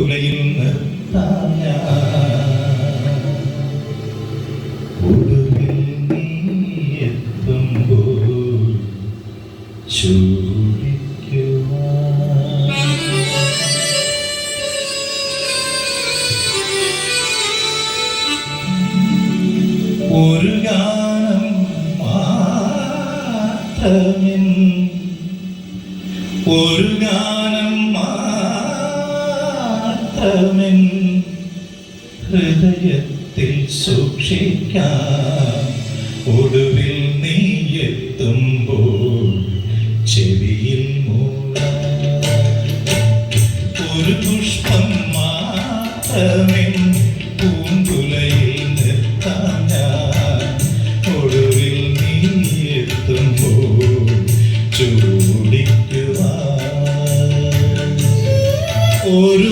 ഞാൻ. ഒടുവിൽ ഒരു ഗാനം ഒരു ഗാനം ഒടുവിൽ നീ എത്തുമ്പോൾ ചെവിയിൽ ഒരു പുഷ്പം മാത്രമേ ഒരു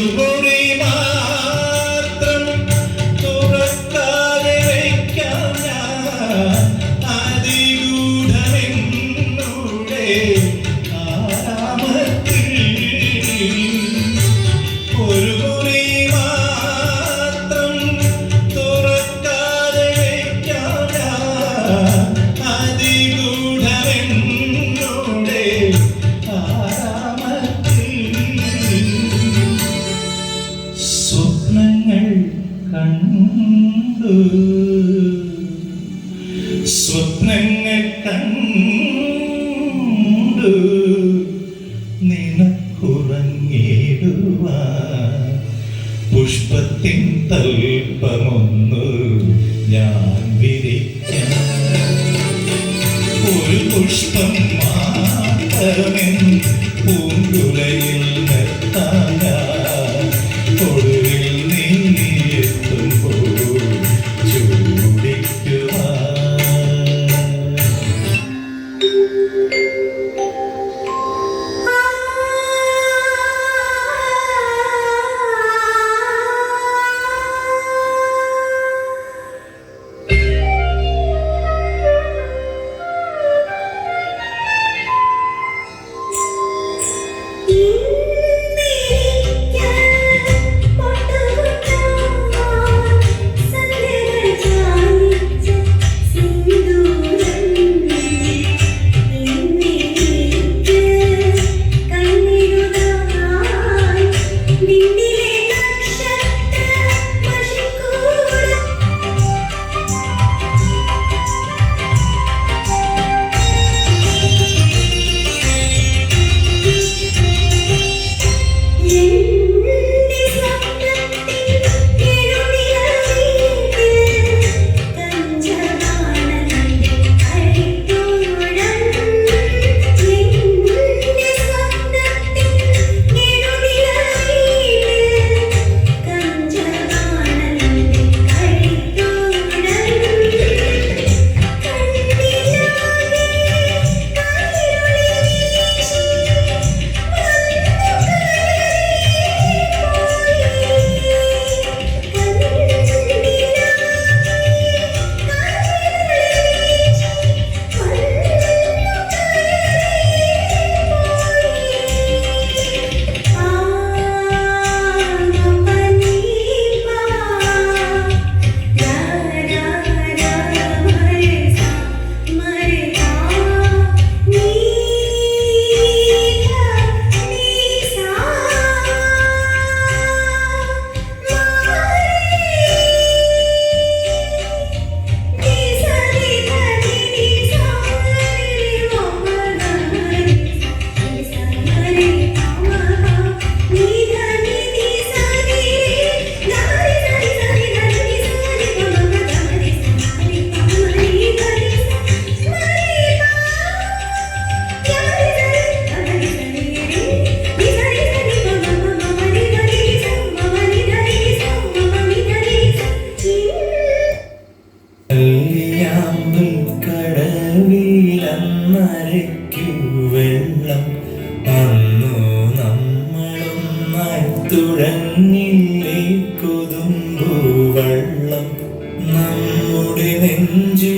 സ്വപ്നങ്ങൾ പുഷ്പത്തിൻ ഞാൻ ഒരു പുഷ്പം മാത്രമേ പൂങ്കുലയിൽ നമ്മുടെ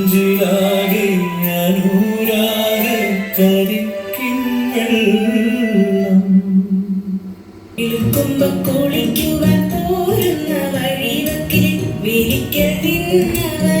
Yeah.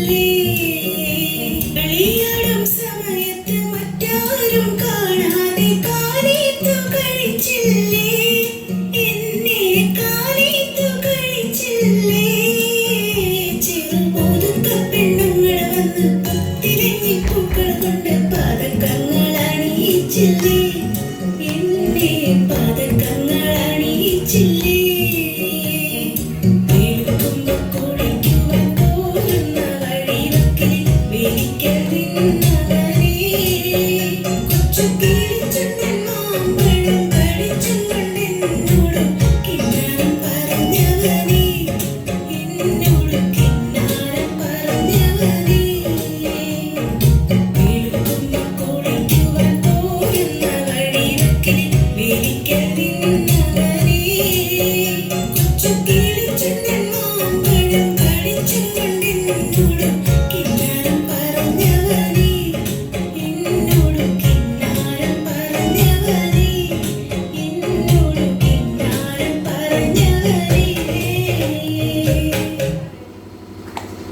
You. chicken, chicken.